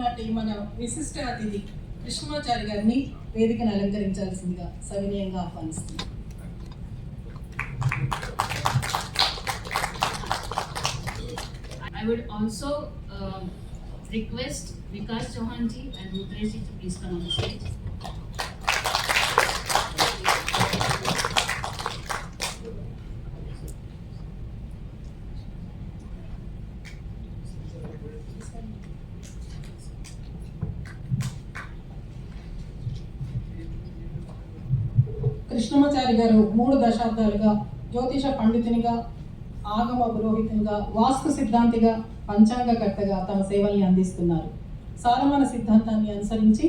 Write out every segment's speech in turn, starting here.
ఈనాటి మన విశిష్ట అతిథి కృష్ణమాచారి గారిని వేదికను అలంకరించాల్సిందిగా సవినయంగా ఆహ్వానిస్తున్నాం I would also um, request Vikas Chauhan ji and Rudresh ji to please come on the stage. Krishnamachari గారు మూడు దశాబ్దాలుగా జ్యోతిష పండితునిగా ఆగమ పురోహితునిగా వాస్తు సిద్ధాంతిగా పంచాంగకర్తగా తమ సేవల్ని అందిస్తున్నారు. సాలమన సిద్ధాంతాన్ని అనుసరించి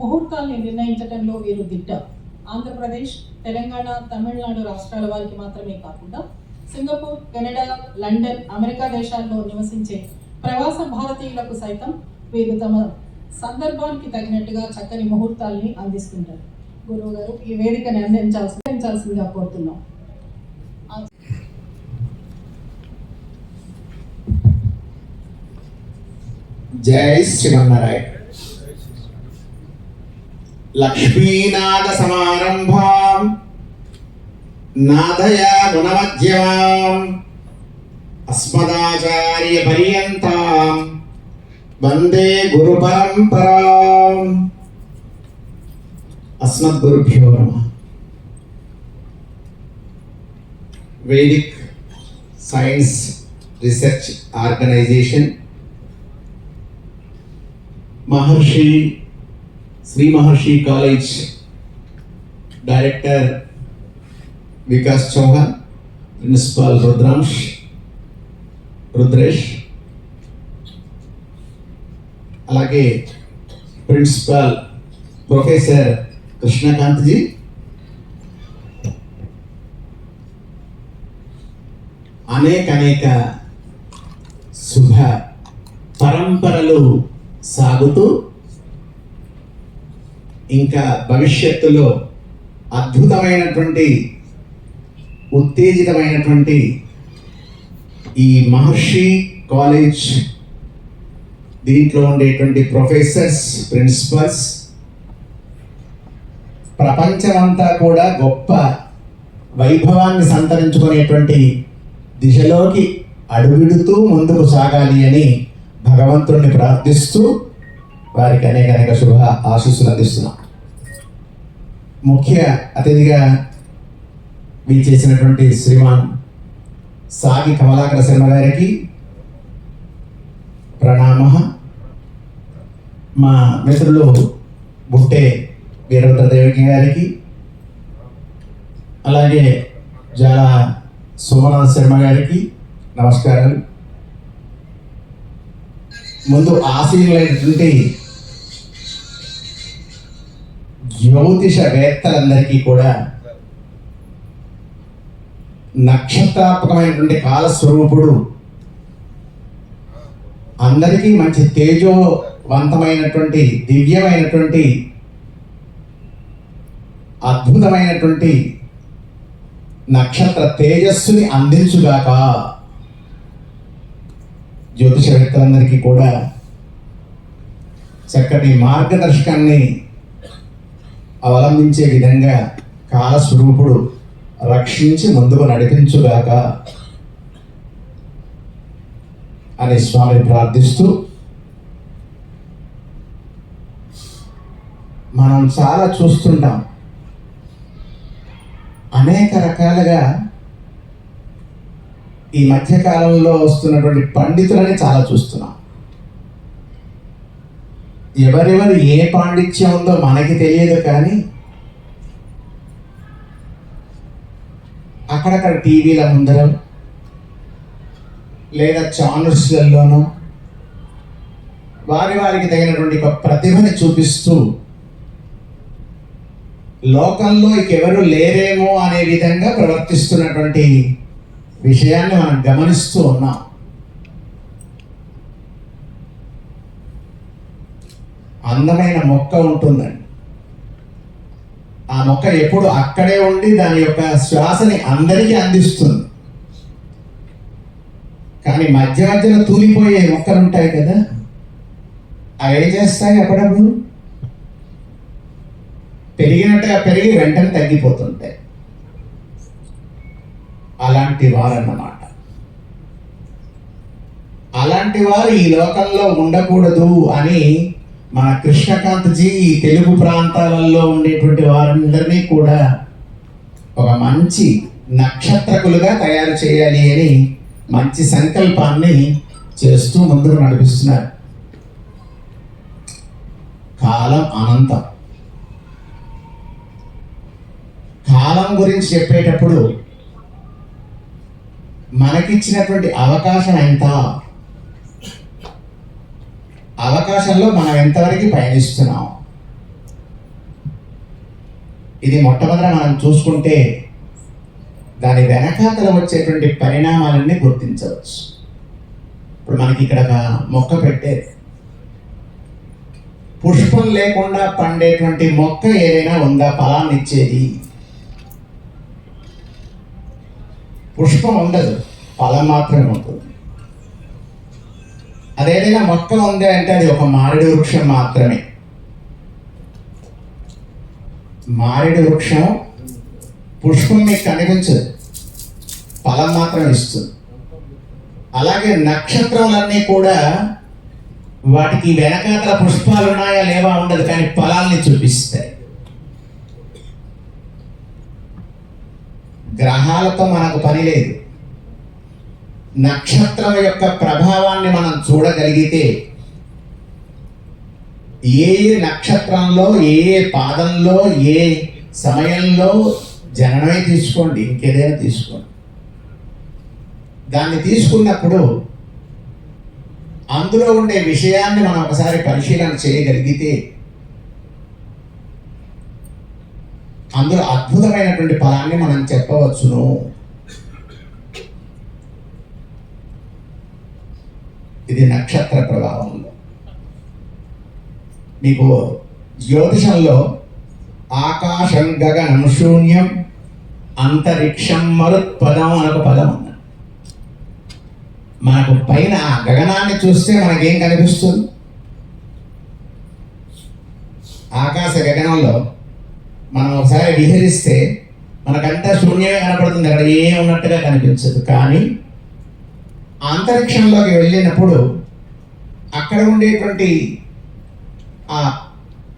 ముహూర్తాల్ని నిర్ణయించడంలో వీరు దిట్ట. ఆంధ్రప్రదేశ్ తెలంగాణ తమిళనాడు రాష్ట్రాల వారికి మాత్రమే కాకుండా సింగపూర్ కెనడా లండన్ అమెరికా దేశాల్లో నివసించే ప్రవాస భారతీయులకు సైతం వీరు తమ సందర్భానికి తగినట్టుగా చక్కని ముహూర్తాల్ని అందిస్తుంటారు. గురువు గారు ఈ వేదికని అందించాల్సి అందించాల్సిందిగా కోరుతున్నాం. జై శ్రీమన్నారాయణ. లక్ష్మీనాథ సమారంభాం. నాదయా గుణమధ్యమాం అస్మదాచార్య పర్యంతాం వందే గురు పరంపరాం. అస్మద్గురుభ్యో నమ Vedic science research organisation Maharshi Shri Maharshi college director Vikas Chauhan principal Rudransh Rudresh అలాగే ప్రిన్సిపాల్ ప్రొఫెసర్ కృష్ణకాంత్ జీ అనేక అనేక శుభ పరంపరలు సాగుతూ ఇంకా భవిష్యత్తులో అద్భుతమైనటువంటి ఉత్తేజితమైనటువంటి ఈ మహర్షి కాలేజ్ దీంట్లో ఉండేటువంటి ప్రొఫెసర్స్ ప్రిన్సిపల్స్ ప్రపంచమంతా కూడా గొప్ప వైభవాన్ని సంతరించుకునేటువంటి దిశలోకి అడుగుడుతూ ముందుకు సాగాలి అని భగవంతుణ్ణి ప్రార్థిస్తూ వారికి అనేక అనేక శుభ ఆశీస్సులు అందిస్తున్నాం. ముఖ్య అతిథిగా చేసినటువంటి శ్రీమాన్ సాగి కమలాకర శర్మ గారికి ప్రణామ. మా మిత్రులు బుట్టే వీరభద్రదేవి గారికి అలాగే జాల సోమనాథ్ శర్మ గారికి నమస్కారాలు. ముందు ఆశీనులైనటువంటి జ్యోతిషవేత్తలందరికీ కూడా నక్షత్రాత్మకమైనటువంటి కాలస్వరూపుడు. అందరికీ మంచి తేజోవంతమైనటువంటి దివ్యమైనటువంటి అద్భుతమైనటువంటి నక్షత్ర తేజస్సుని అందించుగాక జ్యోతిషవేత్తలందరికీ కూడా చక్కటి మార్గదర్శకాన్ని అవలంబించే విధంగా కాలస్వరూపుడు రక్షించి ముందుకు నడిపించుగాక అని స్వామిని ప్రార్థిస్తూ మనం చాలా చూస్తుంటాం. అనేక రకాలుగా ఈ మధ్యకాలంలో వస్తున్నటువంటి పండితులని చాలా చూస్తున్నాం. ఎవరెవరు ఏ పాండిత్యం ఉందో మనకి తెలియదు కానీ అక్కడక్కడ టీవీల ముందర లేదా ఛానల్స్లలోనూ వారి వారికి తగినటువంటి ఒక ప్రతిభని చూపిస్తూ లోకంలో ఇంకెవరు లేరేమో అనే విధంగా ప్రవర్తిస్తున్నటువంటి విషయాన్ని మనం గమనిస్తూ ఉన్నాం. అందమైన మొక్క ఉంటుందండి. ఆ మొక్క ఎప్పుడు అక్కడే ఉండి దాని యొక్క శ్వాసని అందరికీ అందిస్తుంది. కానీ మధ్య మధ్యలో తూలిపోయే మొక్కలు ఉంటాయి కదా అవి ఏం చేస్తాయి అప్పుడప్పుడు? పెరిగినట్టుగా పెరిగి వెంటనే తగ్గిపోతుంటాయి అలాంటి వారన్నమాట. అలాంటి వారు ఈ లోకంలో ఉండకూడదు అని మన కృష్ణకాంత్జీ ఈ తెలుగు ప్రాంతాలలో ఉండేటువంటి వారందరినీ కూడా ఒక మంచి నక్షత్రకులుగా తయారు చేయాలి అని మంచి సంకల్పాన్ని చేస్తూ ముందుకు నడిపిస్తున్నారు. కాలం అనంతం. కాలం గురించి చెప్పేటప్పుడు మనకిచ్చినటువంటి అవకాశం ఎంత? అవకాశంలో మనం ఎంతవరకు పయనిస్తున్నాం ఇది మొట్టమొదట మనం చూసుకుంటే దాని వెనకాతల వచ్చేటువంటి పరిణామాలన్నీ గుర్తించవచ్చు. ఇప్పుడు మనకి ఇక్కడ ఒక మొక్క పెట్టేది. పుష్పం లేకుండా పండేటువంటి మొక్క ఏదైనా ఉందా? ఫలాన్ని ఇచ్చేది పుష్పం ఉండదు ఫలం మాత్రమే ఉంటుంది. అదేదైనా మొక్క ఉంది అంటే అది ఒక మామిడి వృక్షం మాత్రమే. మామిడి వృక్షం పుష్పం మీకు కనిపించదు ఫలం మాత్రం ఇస్తుంది. అలాగే నక్షత్రములన్నీ కూడా వాటికి వెనకాతల పుష్పాలు ఉన్నాయా లేవా ఉండదు కానీ ఫలాల్ని చూపిస్తాయి. గ్రహాలతో మనకు పని లేదు. నక్షత్రం యొక్క ప్రభావాన్ని మనం చూడగలిగితే ఏ ఏ నక్షత్రంలో ఏ ఏ పాదంలో ఏ సమయంలో జననమే తీసుకోండి ఇంకేదైనా తీసుకోండి. దాన్ని తీసుకున్నప్పుడు అందులో ఉండే విషయాన్ని మనం ఒకసారి పరిశీలన చేయగలిగితే అందులో అద్భుతమైనటువంటి ఫలాన్ని మనం చెప్పవచ్చును. ఇది నక్షత్ర ప్రభావంలో. మీకు జ్యోతిషంలో ఆకాశం గగనం శూన్యం అంతరిక్షం మరుత్పదం అని ఒక పదం ఉంది. మనకు పైన ఆ గగనాన్ని చూస్తే మనకేం కనిపిస్తుంది? ఆకాశ గగనంలో మనం ఒకసారి విహరిస్తే మనకంతా శూన్యమే కనపడుతుంది అక్కడ ఏం ఉన్నట్టుగా కనిపించదు. కానీ అంతరిక్షంలోకి వెళ్ళినప్పుడు అక్కడ ఉండేటువంటి ఆ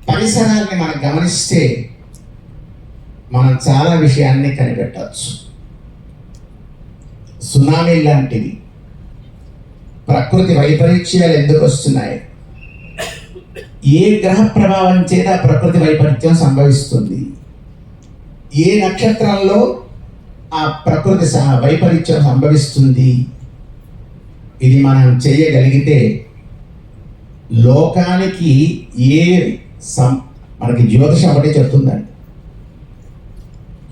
పరిసరాన్ని మనం గమనిస్తే మనం చాలా విషయాన్ని కనిపెట్టవచ్చు. సునామీ లాంటివి ప్రకృతి వైపరీత్యాలు ఎందుకు వస్తున్నాయి? ఏ గ్రహ ప్రభావం చేత ప్రకృతి వైపరీత్యం సంభవిస్తుంది? ఏ నక్షత్రంలో ఆ ప్రకృతి స- వైపరీత్యం సంభవిస్తుంది? ఇది మనం చేయగలిగితే లోకానికి ఏ సం మనకి జ్యోతిషం ఒకటే చెప్తుందండి.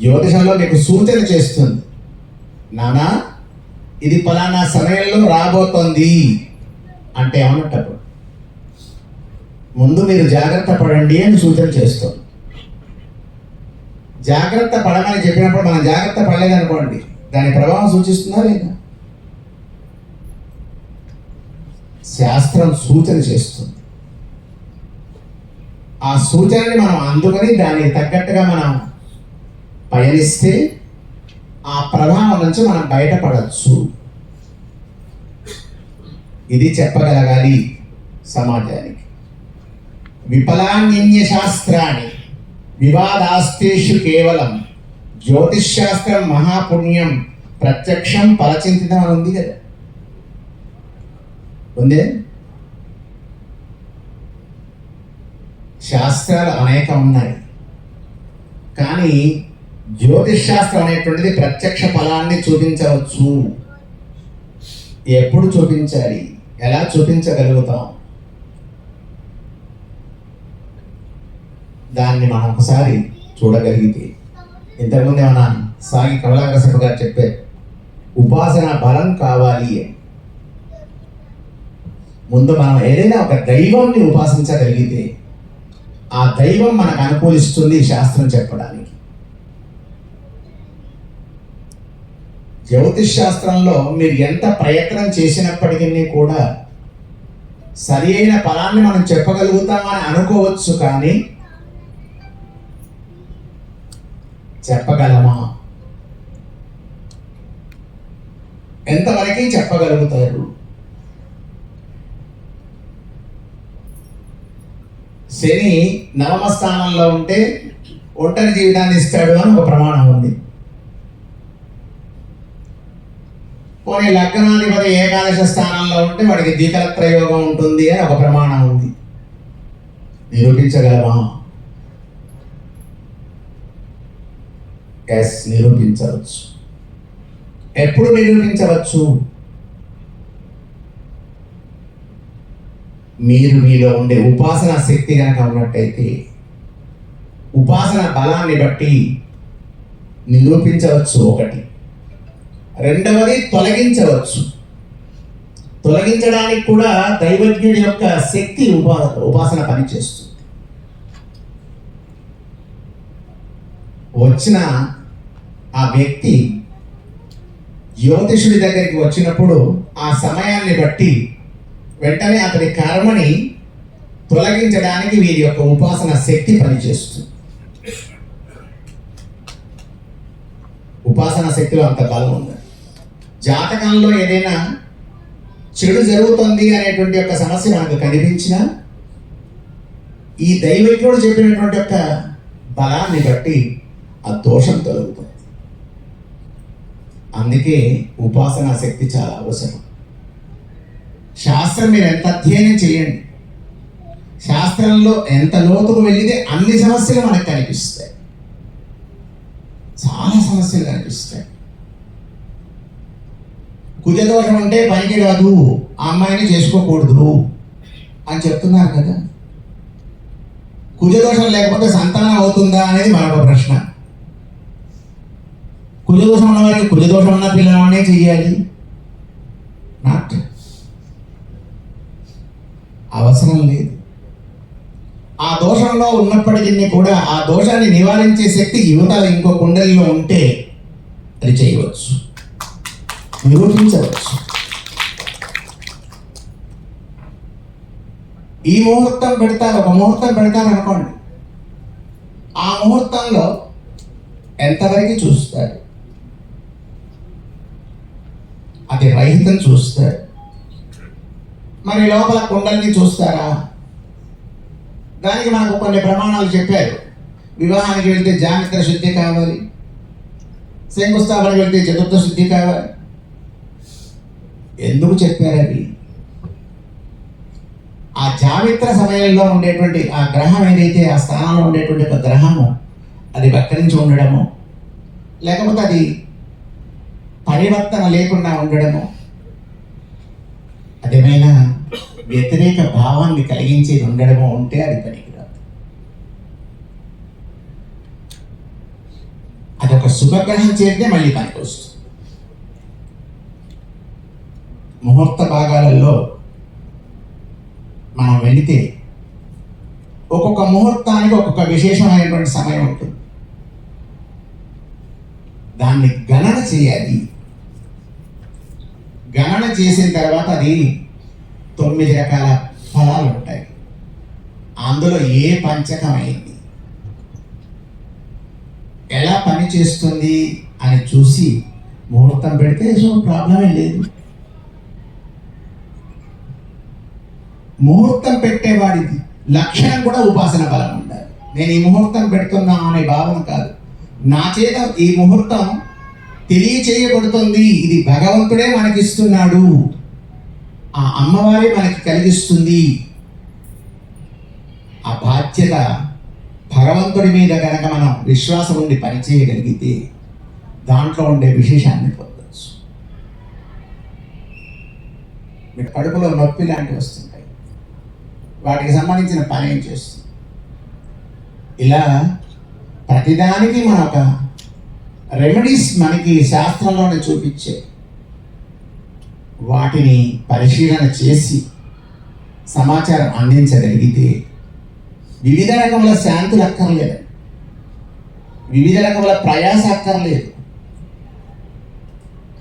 జ్యోతిషంలో మీకు సూచన చేస్తుంది. నానా ఇది ఫలానా సమయంలో రాబోతోంది అంటే ఏమన్నట్టు ముందు మీరు జాగ్రత్త పడండి అని సూచన చేస్తాం జాగ్రత్త పడమని చెప్పినప్పుడు మనం జాగ్రత్త పడలేదనుకోండి దాని ప్రభావం సూచిస్తుందా లేదా? శాస్త్రం సూచన చేస్తుంది. ఆ సూచనని మనం అందుకొని దానికి తగ్గట్టుగా మనం పయనిస్తే ఆ ప్రభావం నుంచి మనం బయటపడచ్చు. ఇది చెప్పగలగాలి సమాజానికి. విఫలాన్య శాస్త్రాన్ని వివాదాస్తేషు కేవలం జ్యోతిష్ శాస్త్రం మహాపుణ్యం ప్రత్యక్షం ఫలచింతితం అని ఉంది కదా. ఉందే? శాస్త్రాలు అనేకం ఉన్నాయి కానీ జ్యోతిష్ శాస్త్రం అనేటువంటిది ప్రత్యక్ష ఫలాన్ని చూపించవచ్చు. ఎప్పుడు చూపించాలి? ఎలా చూపించగలుగుతాం? దాన్ని మనం ఒకసారి చూడగలిగితే. ఇంతకుముందు మన సాగి కమలాకృష్ణ గారు చెప్పే ఉపాసన బలం కావాలి ముందు మనం ఏదైనా ఒక దైవాన్ని ఉపాసించగలిగితే ఆ దైవం మనకు అనుకూలిస్తుంది శాస్త్రం చెప్పడానికి. జ్యోతిష్ శాస్త్రంలో మీరు ఎంత ప్రయత్నం చేసినప్పటికీ కూడా సరి అయిన ఫలాన్ని మనం చెప్పగలుగుతామని అనుకోవచ్చు కానీ చెప్పగలమా? ఎంతవరకు చెప్పగలుగుతారు? శని నవమ స్థానంలో ఉంటే ఒంటరి జీవితాన్ని ఇస్తాడు అని ఒక ప్రమాణం ఉంది. పోనీ లగ్నాధిపతి ఏకాదశ స్థానంలో ఉంటే వాడికి ద్వికలత్ర ప్రయోగం ఉంటుంది అని ఒక ప్రమాణం ఉంది. నిరూపించగలమా? ఎస్ నిరూపించవచ్చు. ఎప్పుడు నిరూపించవచ్చు? మీరు మీలో ఉండే ఉపాసన శక్తి కనుక ఉన్నట్టయితే ఉపాసన బలాన్ని బట్టి నిరూపించవచ్చు ఒకటి. రెండవది తొలగించవచ్చు. తొలగించడానికి కూడా దైవజ్ఞుడి యొక్క శక్తి ఉపా ఉపాసన పనిచేస్తుంది. వచ్చిన ఆ వ్యక్తి జ్యోతిషుడి దగ్గరికి వచ్చినప్పుడు ఆ సమయాన్ని బట్టి వెంటనే అతని కర్మని తొలగించడానికి వీరి యొక్క ఉపాసన శక్తి పనిచేస్తుంది. ఉపాసన శక్తిలో అంత బలం ఉంది. జాతకంలో ఏదైనా చెడు జరుగుతుంది అనేటువంటి యొక్క సమస్య మనకు కనిపించినా ఈ దైవికుడు చెప్పినటువంటి యొక్క బలాన్ని బట్టి ఆ దోషం తొలగుతుంది. అందుకే ఉపాసన శక్తి చాలా అవసరం. శాస్త్రం మీరు ఎంత అధ్యయనం చేయండి. శాస్త్రంలో ఎంత లోతుకు వెళ్ళితే అన్ని సమస్యలు మనకు కనిపిస్తాయి. చాలా సమస్యలు కనిపిస్తాయి. కుజదోషం అంటే పనికి రాదు ఆ అమ్మాయిని చేసుకోకూడదు అని చెప్తున్నారు కదా. కుజదోషం లేకపోతే సంతానం అవుతుందా అనేది మరొక ప్రశ్న. కుజదోషం ఉన్న వారికి కుజదోషం ఉన్న పిల్లలనే చెయ్యాలి నాట్ అవసరం లేదు ఆ దోషంలో ఉన్నప్పటికీ కూడా ఆ దోషాన్ని నివారించే శక్తి యువత ఇంకో కుండలిలో ఉంటే అది చేయవచ్చు నిరూపించవచ్చు ఈ ముహూర్తం పెడతారు ఒక ముహూర్తం పెడతారు అనుకోండి ఆ ముహూర్తంలో ఎంతవరకు చూస్తారు అది రహితం చూస్తే మరి లోపల కుండల్ని చూస్తారా? దానికి మనకు కొన్ని ప్రమాణాలు చెప్పారు. వివాహానికి వెళ్తే జాగ్రత్త శుద్ధి కావాలి. శంకుస్థాపనకి వెళ్తే చతుర్థ శుద్ధి కావాలి. ఎందుకు చెప్పారు అవి? ఆ జావిత్ర సమయంలో ఉండేటువంటి ఆ గ్రహం ఏదైతే ఆ స్థానంలో ఉండేటువంటి ఒక గ్రహము అది వక్రించి ఉండడము లేకపోతే అది పరివర్తన లేకుండా ఉండడము. అదేమైనా వ్యతిరేక భావాన్ని కలిగించేది ఉండడము ఉంటే అది పనికిరాదు. అదొక శుభగ్రహం చేరితే మళ్ళీ పనికి వస్తుంది. ముహూర్త భాగాలలో మనం వెళితే ఒక్కొక్క ముహూర్తానికి ఒక్కొక్క విశేషమైనటువంటి సమయం ఉంటుంది. దాన్ని గణన చేయాలి. గణన చేసిన తర్వాత అది తొమ్మిది రకాల ఫలాలు ఉంటాయి. అందులో ఏ పంచకం అయింది? ఎలా పని చేస్తుంది అని చూసి ముహూర్తం పెడితే సో ప్రాబ్లమే లేదు. ముహూర్తం పెట్టేవాడిది లక్షణం కూడా ఉపాసన బలం ఉండాలి. నేను ఈ ముహూర్తం పెడుతున్నా అనే భావన కాదు. నా చేత ఈ ముహూర్తం తెలియచేయబడుతుంది. ఇది భగవంతుడే మనకిస్తున్నాడు. ఆ అమ్మవారే మనకి కలిగిస్తుంది. ఆ బాధ్యత భగవంతుడి మీద కనుక మనం విశ్వాసం ఉండి పనిచేయగలిగితే దాంట్లో ఉండే విశేషాన్ని పొందవచ్చు మీకు కడుపులో నొప్పి లాంటివి వస్తుంటాయి. వాటికి సంబంధించిన పని ఏం చేస్తుంది? ఇలా ప్రతిదానికి మన ఒక రెమెడీస్ మనకి శాస్త్రంలోనే చూపించే వాటిని పరిశీలన చేసి సమాచారం అందించగలిగితే వివిధ రకముల శాంతులు అక్కర్లేదు. వివిధ రకముల ప్రయాస అక్కర్లేదు.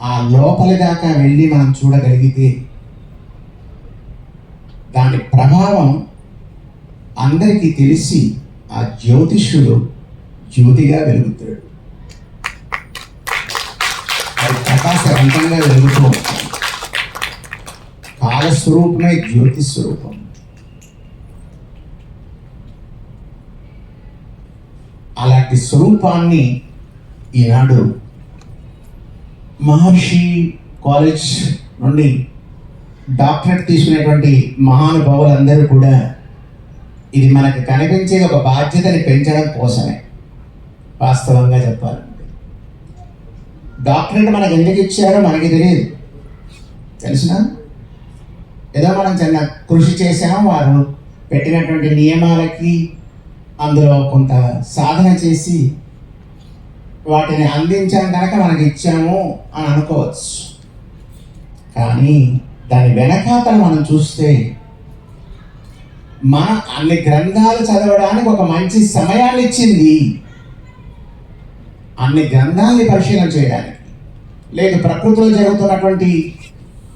ఆ లోపలి దాకా వెళ్ళి మనం చూడగలిగితే దాని ప్రభావం అందరికీ తెలిసి ఆ జ్యోతిష్యుడు జ్యోతిగా వెలుగుతాడు అది ప్రకాశవంతంగా వెలుగుతూ ఉంటుంది కాలస్వరూపమే జ్యోతి స్వరూపం అలాంటి స్వరూపాన్ని ఈనాడు మహర్షి కాలేజ్ నుండి డాక్టరేట్ తీసుకునేటువంటి మహానుభావులందరూ కూడా ఇది మనకు కనిపించే ఒక బాధ్యతని పెంచడం కోసమే. వాస్తవంగా చెప్పాలి డాక్టరేట్ మనకు ఎందుకు ఇచ్చారో మనకి తెలియదు. తెలుసిన? ఏదో మనం చిన్న కృషి చేసాము వారు పెట్టినటువంటి నియమాలకి అందులో కొంత సాధన చేసి వాటిని అందించాం కనుక మనకి ఇచ్చాము అని అనుకోవచ్చు. కానీ దాని వెనకాతల మనం చూస్తే మన అన్ని గ్రంథాలు చదవడానికి ఒక మంచి సమయాన్ని ఇచ్చింది అన్ని గ్రంథాలని పరిశీలన చేయడానికి. లేక ప్రకృతిలో జరుగుతున్నటువంటి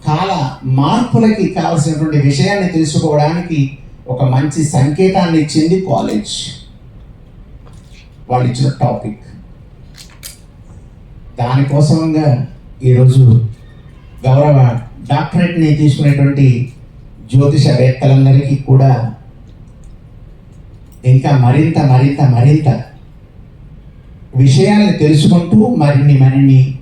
కాల మార్పులకి కావలసినటువంటి విషయాన్ని తెలుసుకోవడానికి ఒక మంచి సంకేతాన్ని ఇచ్చింది కాలేజ్. వాళ్ళు ఇచ్చిన టాపిక్. దానికోసంగా ఈరోజు గౌరవ డాక్టరేట్ని తీసుకునేటువంటి జ్యోతిషవేత్తలందరికీ కూడా ఇంకా మరింత మరింత మరింత విషయాన్ని తెలుసుకుంటూ మరిన్ని మరిన్ని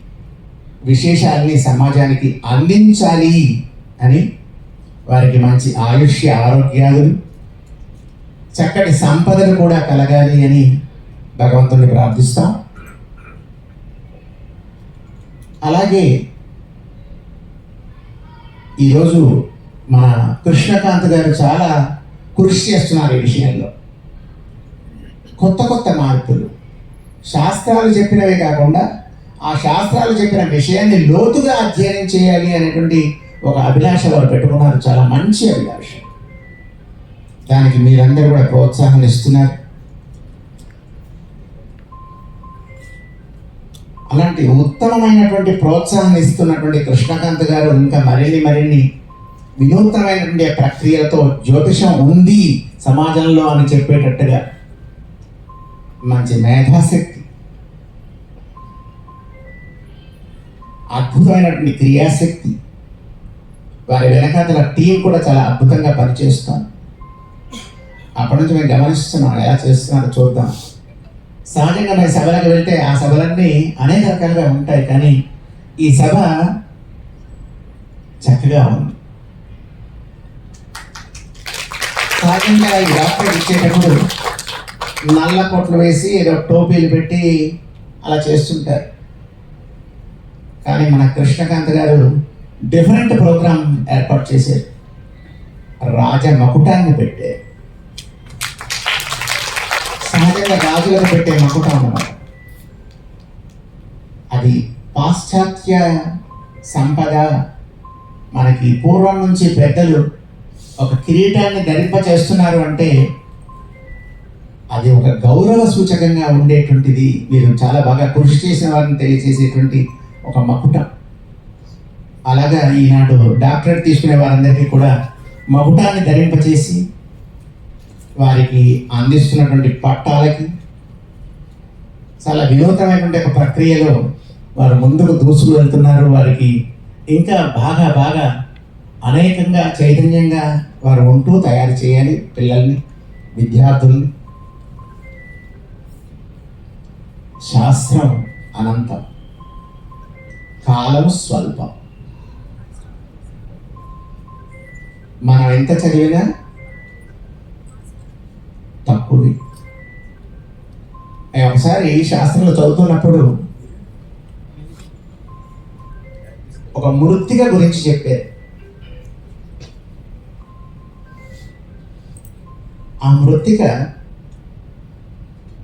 విశేషాలని సమాజానికి అందించాలి అని వారికి మంచి ఆయుష్య ఆరోగ్యాలు చక్కటి సంపదలు కూడా కలగాలి అని భగవంతుని ప్రార్థిస్తాం. అలాగే ఈరోజు మన కృష్ణకాంత్ గారు చాలా కృషి చేస్తున్నారు ఈ విషయంలో. కొత్త కొత్త మార్పులు. శాస్త్రాలు చెప్పినవే కాకుండా ఆ శాస్త్రాలు చెప్పిన విషయాన్ని లోతుగా అధ్యయనం చేయాలి అనేటువంటి ఒక అభిలాష వారు పెట్టుకున్నారు. చాలా మంచి అభిలాష. దానికి మీరందరూ కూడా ప్రోత్సాహం ఇస్తున్నారు. అలాంటి ఉత్తమమైనటువంటి ప్రోత్సాహం ఇస్తున్నటువంటి కృష్ణకాంత్ గారు ఇంకా మరిన్ని మరిన్ని వినూత్నమైనటువంటి ప్రక్రియలతో జ్యోతిషం ఉంది సమాజంలో అని చెప్పేటట్టుగా మంచి మేధాశక్తి అద్భుతమైనటువంటి క్రియాశక్తి వారి వెనకాతల టీం కూడా చాలా అద్భుతంగా పనిచేస్తాను అప్పటి నుంచి మేము గమనిస్తున్నాం ఎలా చేస్తున్నారో చూద్దాం. సహజంగా మేము సభలకు వెళ్తే ఆ సభలన్నీ అనేక రకాలుగా ఉంటాయి కానీ ఈ సభ చక్కగా ఉంది. సహజంగా ఈ డాక్టర్ ఇచ్చేటప్పుడు నల్ల కొట్లు వేసి ఏదో టోపీలు పెట్టి అలా చేస్తుంటారు. కానీ మన కృష్ణకాంత్ గారు డిఫరెంట్ ప్రోగ్రామ్ ఏర్పాటు చేశారు. రాజ మకుటాన్ని పెట్టే. సహజంగా రాజులకు పెట్టే మకుటం అన్నమాట. అది పాశ్చాత్య సంపద. మనకి పూర్వం నుంచి పెద్దలు ఒక కిరీటాన్ని ధరింప చేస్తున్నారు అంటే అది ఒక గౌరవ సూచకంగా ఉండేటువంటిది. మీరు చాలా బాగా కృషి చేసిన వారిని తెలియజేసేటువంటి ఒక మకుటం. అలాగా ఈనాడు డాక్టరేట్ తీసుకునే వారందరికీ కూడా మకుటాన్ని ధరింపచేసి వారికి అందిస్తున్నటువంటి పట్టాలకి చాలా వినూతనమైనటువంటి ఒక ప్రక్రియలో వారు ముందుకు దూసుకు వెళ్తున్నారు. వారికి ఇంకా బాగా బాగా అనేకంగా చైతన్యంగా వారు ఉంటూ తయారు చేయాలి. పిల్లల్ని విద్యార్థుల్ని శాస్త్రం అనంతం. కాలం స్వల్పం. మనం ఎంత చదివినా తక్కువే. ఒకసారి ఒకసారి శాస్త్రంలో చదువుతున్నప్పుడు ఒక మృతిక గురించి చెప్పారు ఆ మృత్తిక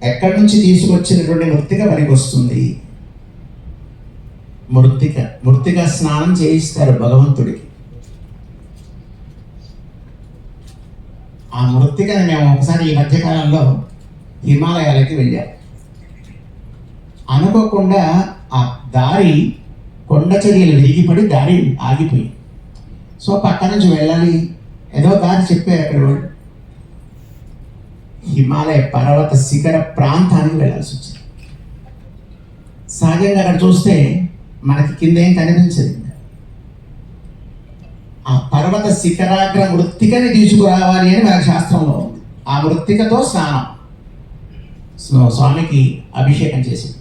ఎక్కడి నుంచి తీసుకొచ్చినటువంటి మృతిక పనికి వస్తుంది మృతిక మృతిక స్నానం చేయిస్తారు భగవంతుడికి. ఆ మృతికని మేము ఒకసారి ఈ మధ్యకాలంలో హిమాలయాలకి వెళ్ళాం. అనుకోకుండా ఆ దారి కొండ చర్యలు విరిగిపడి దారి ఆగిపోయి సో పక్క నుంచి వెళ్ళాలి. ఏదో దారి చెప్పారు అక్కడ హిమాలయ పర్వత శిఖర ప్రాంతానికి వెళ్ళాల్సి వచ్చింది. సహజంగా అక్కడ చూస్తే మనకి కింద ఏం కనిపించదు. ఆ పర్వత శిఖరాగ్ర మృత్తికని తీసుకురావాలి అని మన శాస్త్రంలో ఉంది. ఆ మృత్తికతో స్నానం. స్వామికి అభిషేకం చేసింది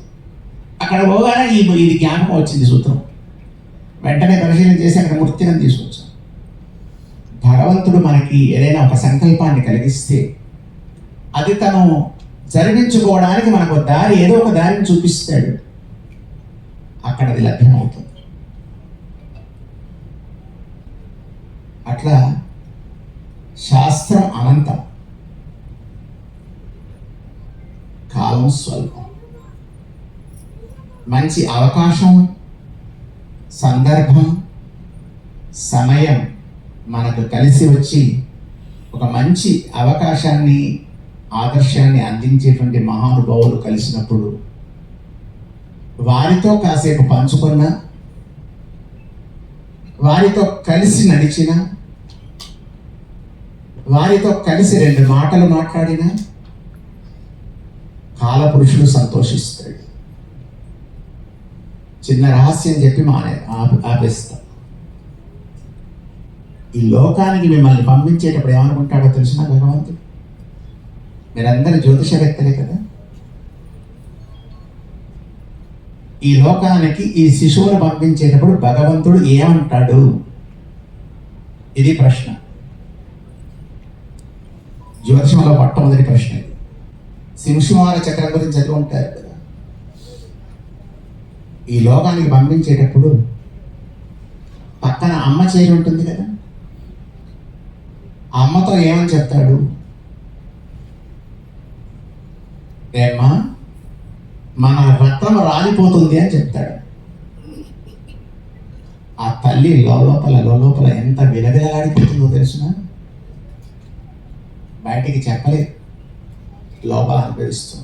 అక్కడ పోగానే ఈ ఇది జ్ఞాపకం వచ్చింది సూత్రం. వెంటనే పరిశీలన చేసి అక్కడ మృత్తికను తీసుకొచ్చాం భగవంతుడు మనకి ఏదైనా ఒక సంకల్పాన్ని కలిగిస్తే అది తను జరిగించుకోవడానికి మనకు ఒక దారి ఏదో ఒక దారిని చూపిస్తాడు. అక్కడ అది లభ్యమవుతుంది. అట్లా శాస్త్రం అనంతం. కాలం స్వల్పం. మంచి అవకాశం సందర్భం సమయం మనకు కలిసి వచ్చి ఒక మంచి అవకాశాన్ని ఆదర్శాన్ని అందించేటువంటి మహానుభావులు కలిసినప్పుడు వారితో కాసేపు పంచుకున్న వారితో కలిసి నడిచిన వారితో కలిసి రెండు మాటలు మాట్లాడిన కాలపురుషుడు సంతోషిస్తాడు చిన్న రహస్యం చెప్పి మానే ఆపేస్తా. ఈ లోకానికి మిమ్మల్ని పంపించేటప్పుడు ఏమనుకుంటాడో తెలిసిన భగవంతుడు? మీరందరూ జ్యోతిషవేత్తలే కదా? ఈ లోకానికి ఈ శిశువును పంపించేటప్పుడు భగవంతుడు ఏమంటాడు? ఇది ప్రశ్న. జ్యోతిషంలో మొట్టమొదటి ప్రశ్న ఇది. సింహవార చక్రం గురించి చదివి ఉంటారు కదా. ఈ లోకానికి పంపించేటప్పుడు పక్కన అమ్మ చేరి ఉంటుంది కదా. అమ్మతో ఏమని చెప్తాడు? ఏమ్మా? మన రక్తం రాలిపోతుంది అని చెప్తాడు. ఆ తల్లి లోపల లోపల ఎంత విలవిలలాడిపోతుందో తెలుసిన? బయటికి చెప్పలేదు. లోపల అనుభవిస్తుంది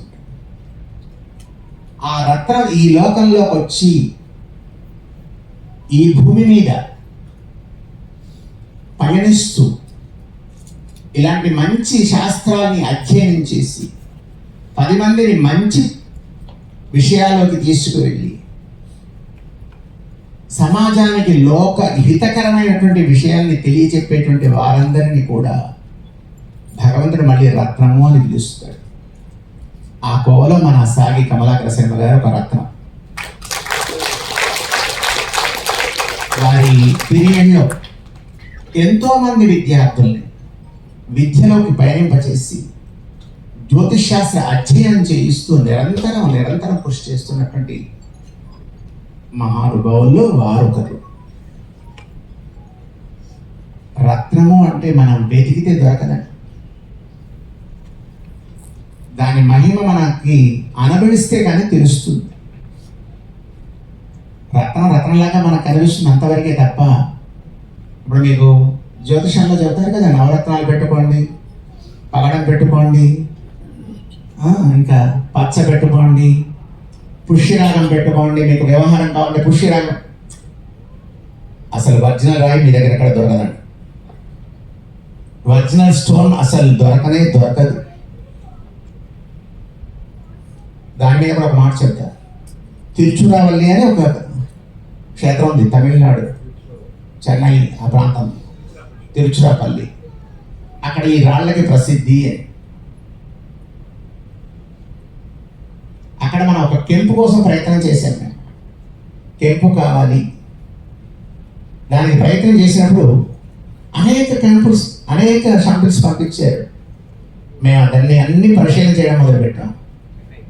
ఆ రత్నం ఈ లోకంలోకి వచ్చి ఈ భూమి మీద పయనిస్తూ ఇలాంటి మంచి శాస్త్రాన్ని అధ్యయనం చేసి పది మందిని మంచి విషయాల్లోకి తీసుకువెళ్ళి సమాజానికి లోక హితకరమైనటువంటి విషయాల్ని తెలియచెప్పేటువంటి వారందరినీ కూడా భగవంతుడు మళ్ళీ రత్నము అని పిలుస్తాడు. ఆ కోవలో మన సాగి కమలాకర శర్మ గారు ఒక రత్నం. వారి పీరియడ్లో ఎంతోమంది విద్యార్థుల్ని విద్యలోకి పయనింపచేసి జ్యోతిష్ శాస్త్ర అధ్యయనం చేయిస్తూ నిరంతరం నిరంతరం కృషి చేస్తున్నటువంటి మహానుభావుల్లో వారు ఒకరు రత్నము అంటే మనం వెతికితే దొరకదండి దాని మహిమ మనకి అనుభవిస్తే కానీ తెలుస్తుంది. రత్నం రత్నంలాగా మనకు కనిపిస్తుంది అంతవరకే తప్ప ఇప్పుడు మీకు జ్యోతిషంలో చెప్తారు కదా నవరత్నాలు పెట్టుకోండి పగడం పెట్టుకోండి ఇంకా పచ్చ పెట్టుకోండి పుష్యరాగం పెట్టుకోండి మీకు వ్యవహారం కావాలంటే పుష్యరాగం. అసలు ఒరిజినల్ రాయి మీ దగ్గర ఎక్కడ దొరకదండి? ఒరిజినల్ స్టోన్ అసలు దొరకనే దొరకదు. దాని మీద కూడా ఒక మాట చెప్తా. తిరుచురావల్లి అని ఒక క్షేత్రం ఉంది తమిళనాడు చెన్నై ఆ ప్రాంతం. తిరుచురాపల్లి. అక్కడ ఈ రాళ్ళకి ప్రసిద్ధి అని. అక్కడ మనం ఒక కెంపు కోసం ప్రయత్నం చేశాం. మేము కెంపు కావాలి. దానికి ప్రయత్నం చేసినప్పుడు అనేక టెంపుల్స్ అనేక శాంపిల్స్ పంపించారు. మేము దాన్ని అన్ని పరిశీలన చేయడం మొదలుపెట్టాం.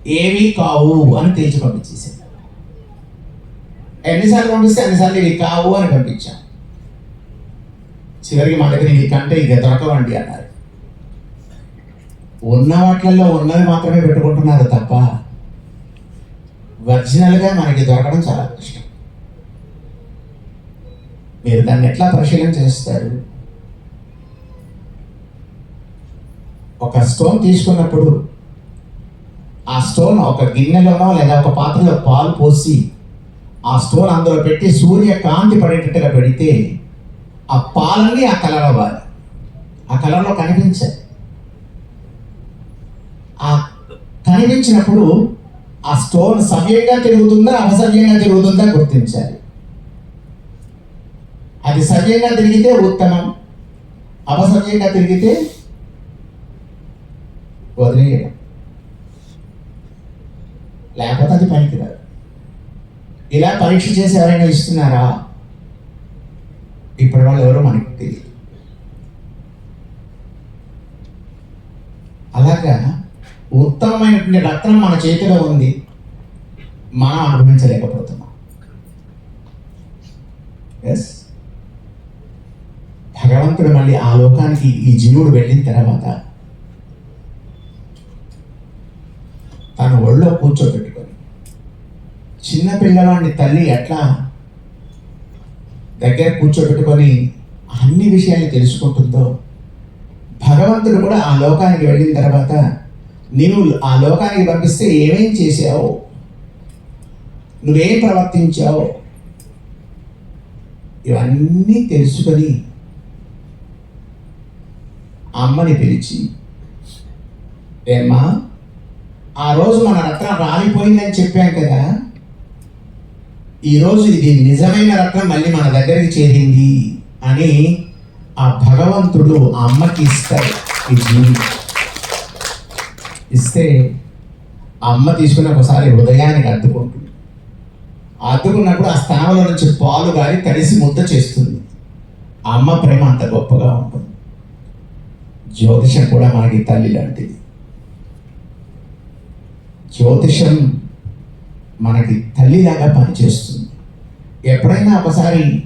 ఏవి కావు అని తేల్చి పంపించేసాం ఎన్నిసార్లు పంపిస్తే అన్నిసార్లు ఇవి కావు అని పంపించాం. చివరికి మా దగ్గర ఇది కంటే ఇది దొరకవండి అన్నారు. ఉన్న వాటిల్లో ఉన్నది మాత్రమే పెట్టుకుంటున్నారు తప్ప ఒరిజినల్గా మనకి దొరకడం చాలా కష్టం మీరు దాన్ని ఎట్లా పరిశీలన చేస్తారు? ఒక స్టోన్ తీసుకున్నప్పుడు ఆ స్టోన్ ఒక గిన్నెలోనో లేదా ఒక పాత్రలో పాలు పోసి ఆ స్టోన్ అందులో పెట్టి సూర్య కాంతి పడేటట్టుగా పెడితే ఆ పాలన్నీ ఆ కలర్ అవ్వాలి ఆ కలర్లో కనిపించాయి ఆ కనిపించినప్పుడు ఆ స్టోన్ సవ్యంగా తిరుగుతుందా అసవ్యంగా తిరుగుతుందా గుర్తించాలి. అది సవ్యంగా తిరిగితే ఉత్తమం అపసవ్యంగా తిరిగితే వదిలేయడం. లేకపోతే అది పనికిరాదు. ఇలా పరీక్ష చేసి ఎవరైనా ఇస్తున్నారా? ఇప్పటి వాళ్ళు ఎవరో మనకి తెలియదు. అలాగా ఉత్తమమైనటువంటి రత్నం మన చేతిలో ఉంది మనం అనుభవించలేకపోతున్నాం. ఎస్ భగవంతుడు మళ్ళీ ఆ లోకానికి ఈ జీవుడు వెళ్ళిన తర్వాత తన ఒళ్ళో కూర్చోబెట్టుకొని చిన్న పిల్లవాడిని తల్లి ఎట్లా దగ్గర కూర్చోబెట్టుకొని అన్ని విషయాలు తెలుసుకుంటుందో భగవంతుడు కూడా ఆ లోకానికి వెళ్ళిన తర్వాత నీవు ఆ లోకానికి పంపిస్తే ఏమేం చేసావు నువ్వేం ప్రవర్తించావు? ఇవన్నీ తెలుసుకొని అమ్మని పిలిచి ఏమ్మా ఆ రోజు మన రత్నం రాలిపోయిందని చెప్పాం కదా. ఈరోజు ఇది నిజమైన రత్నం మళ్ళీ మన దగ్గరికి చేరింది అని ఆ భగవంతుడు ఆ అమ్మకి ఇస్తాడు. ఈ జీవితం ఇస్తే ఆ అమ్మ తీసుకుని ఒకసారి హృదయానికి అద్దుకుంటుంది. అద్దుకున్నప్పుడు ఆ స్థానంలో నుంచి పాలు గారి తడిసి ముద్ద చేస్తుంది. ఆ అమ్మ ప్రేమ అంత గొప్పగా ఉంటుంది. జ్యోతిషం కూడా మనకి తల్లి లాంటిది. జ్యోతిషం మనకి తల్లిలాగా పనిచేస్తుంది. ఎప్పుడైనా ఒకసారి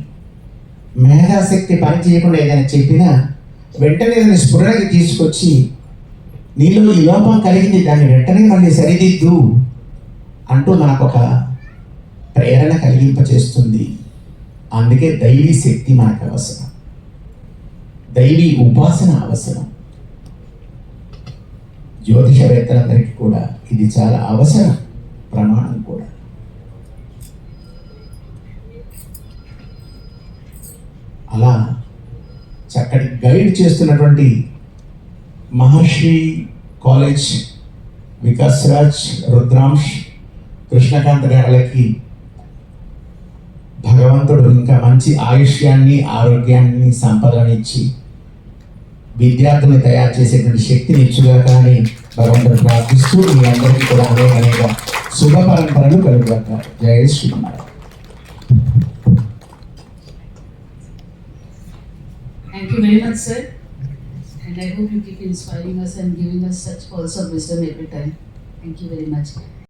మేధాశక్తి పని చేయకుండా ఏదైనా చెప్పినా వెంటనే దాన్ని స్ఫురణకి తీసుకొచ్చి నీలో ఈ లోపం కలిగింది దాన్ని వెంటనే మళ్ళీ సరిదిద్దు అంటూ నాకు ఒక ప్రేరణ కలిగింపచేస్తుంది. అందుకే దైవీ శక్తి మనకు అవసరం దైవీ ఉపాసన అవసరం. జ్యోతిషవేత్తలందరికీ కూడా ఇది చాలా అవసరం ప్రమాణం కూడా. అలా చక్కటి గైడ్ చేస్తున్నటువంటి మహర్షి కాలేజ్ వికాస్ రాజ్ రుద్రాంశ్ కృష్ణకాంత్ గారికి భగవంతుడు ఇంకా మంచి ఆయుష్యాన్ని ఆరోగ్యాన్ని సంపదని ఇచ్చి విద్యార్థుల్ని తయారు చేసేటువంటి శక్తిని ఇచ్చుగా కానీ భగవంతుడు ప్రార్థిస్తూ మీ అందరికీ కూడా అనేక అనేక శుభ పరంపరలు కలుగుతారు జయ Srimannarayana Thank you very much, sir. And I hope you keep inspiring us and giving us such pearls of wisdom every time. Thank you very much.